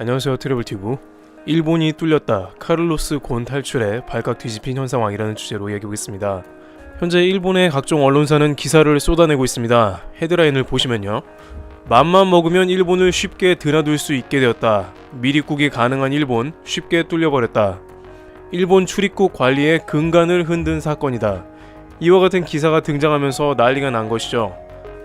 안녕하세요 트래블 튜브. 일본이 뚫렸다. 카를로스 곤 탈출에 발칵 뒤집힌 현 상황이라는 주제로 얘기하겠습니다. 현재 일본의 각종 언론사는 기사를 쏟아내고 있습니다. 헤드라인을 보시면요. 맘만 먹으면 일본을 쉽게 드나들 수 있게 되었다. 미립국이 가능한 일본 쉽게 뚫려버렸다. 일본 출입국 관리의 근간을 흔든 사건이다. 이와 같은 기사가 등장하면서 난리가 난 것이죠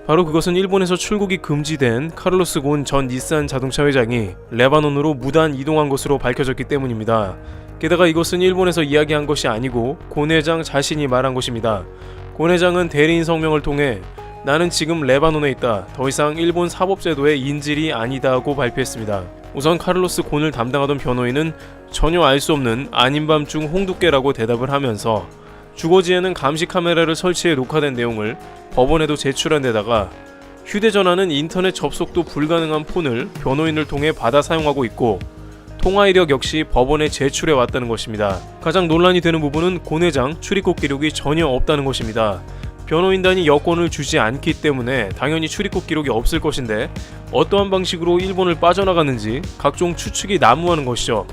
바로 그것은 일본에서 출국이 금지된 카를로스 곤 전 닛산 자동차 회장이 레바논으로 무단 이동한 것으로 밝혀졌기 때문입니다. 게다가 이것은 일본에서 이야기한 것이 아니고 곤 회장 자신이 말한 것입니다. 곤 회장은 대리인 성명을 통해 나는 지금 레바논에 있다. 더 이상 일본 사법제도의 인질이 아니다고 발표했습니다. 우선 카를로스 곤을 담당하던 변호인은 전혀 알 수 없는 아닌 밤중 홍두깨라고 대답을 하면서 주거지에는 감시 카메라를 설치해 녹화된 내용을 법원에도 제출한 데다가 휴대전화는 인터넷 접속도 불가능한 폰을 변호인을 통해 받아 사용하고 있고 통화 이력 역시 법원에 제출해 왔다는 것입니다. 가장 논란이 되는 부분은 고 회장 출입국 기록이 전혀 없다는 것입니다. 변호인단이 여권을 주지 않기 때문에 당연히 출입국 기록이 없을 것인데 어떠한 방식으로 일본을 빠져나갔는지 각종 추측이 난무하는 것이죠.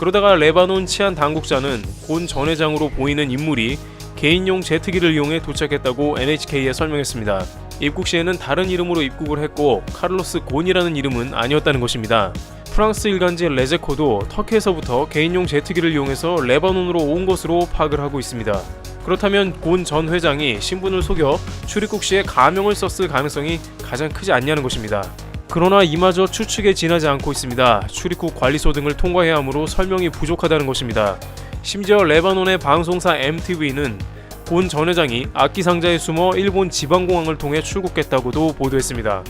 그러다가 레바논 치안 당국자는 곤 전 회장으로 보이는 인물이 개인용 제트기를 이용해 도착했다고 NHK에 설명했습니다. 입국 시에는 다른 이름으로 입국을 했고 카를로스 곤이라는 이름은 아니었다는 것입니다. 프랑스 일간지 레제코도 터키에서부터 개인용 제트기를 이용해서 레바논으로 온 것으로 파악을 하고 있습니다. 그렇다면 곤 전 회장이 신분을 속여 출입국 시에 가명을 썼을 가능성이 가장 크지 않냐는 것입니다. 그러나 이마저 추측에 지나지 않고 있습니다. 출입국 관리소 등을 통과해야 하므로 설명이 부족하다는 것입니다. 심지어 레바논의 방송사 MTV는 곤전 회장이 악기 상자에 숨어 일본 지방공항을 통해 출국했다고도 보도했습니다.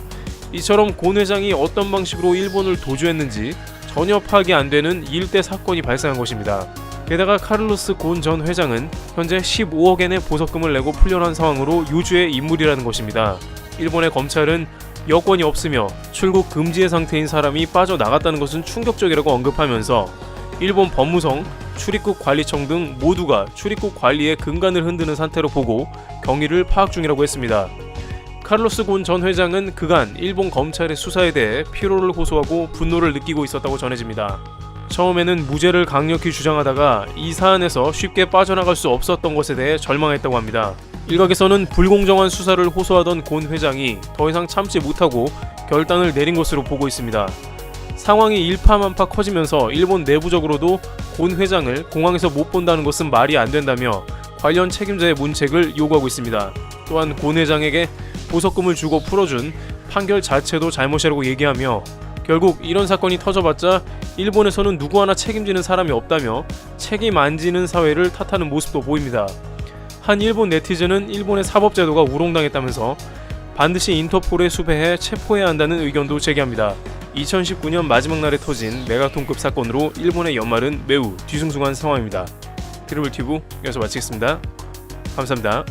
이처럼 곤 회장이 어떤 방식으로 일본을 도주했는지 전혀 파악이 안 되는 일대 사건이 발생한 것입니다. 게다가 카를로스 곤 전 회장은 현재 15억 엔의 보석금을 내고 풀려난 상황으로 유주의 인물이라는 것입니다. 일본의 검찰은 여권이 없으며 출국 금지의 상태인 사람이 빠져나갔다는 것은 충격적이라고 언급하면서 일본 법무성, 출입국 관리청 등 모두가 출입국 관리의 근간을 흔드는 상태로 보고 경위를 파악 중이라고 했습니다. 카를로스 곤 전 회장은 그간 일본 검찰의 수사에 대해 피로를 호소하고 분노를 느끼고 있었다고 전해집니다. 처음에는 무죄를 강력히 주장하다가 이 사안에서 쉽게 빠져나갈 수 없었던 것에 대해 절망했다고 합니다. 일각에서는 불공정한 수사를 호소하던 곤 회장이 더 이상 참지 못하고 결단을 내린 것으로 보고 있습니다. 상황이 일파만파 커지면서 일본 내부적으로도 곤 회장을 공항에서 못 본다는 것은 말이 안 된다며 관련 책임자의 문책을 요구하고 있습니다. 또한 곤 회장에게 보석금을 주고 풀어준 판결 자체도 잘못이라고 얘기하며 결국 이런 사건이 터져봤자 일본에서는 누구 하나 책임지는 사람이 없다며 책임 안 지는 사회를 탓하는 모습도 보입니다. 한 일본 네티즌은 일본의 사법제도가 우롱당했다면서 반드시 인터폴에 수배해 체포해야 한다는 의견도 제기합니다. 2019년 마지막 날에 터진 메가톤급 사건으로 일본의 연말은 매우 뒤숭숭한 상황입니다. 트리블 튜브 여기서 마치겠습니다. 감사합니다.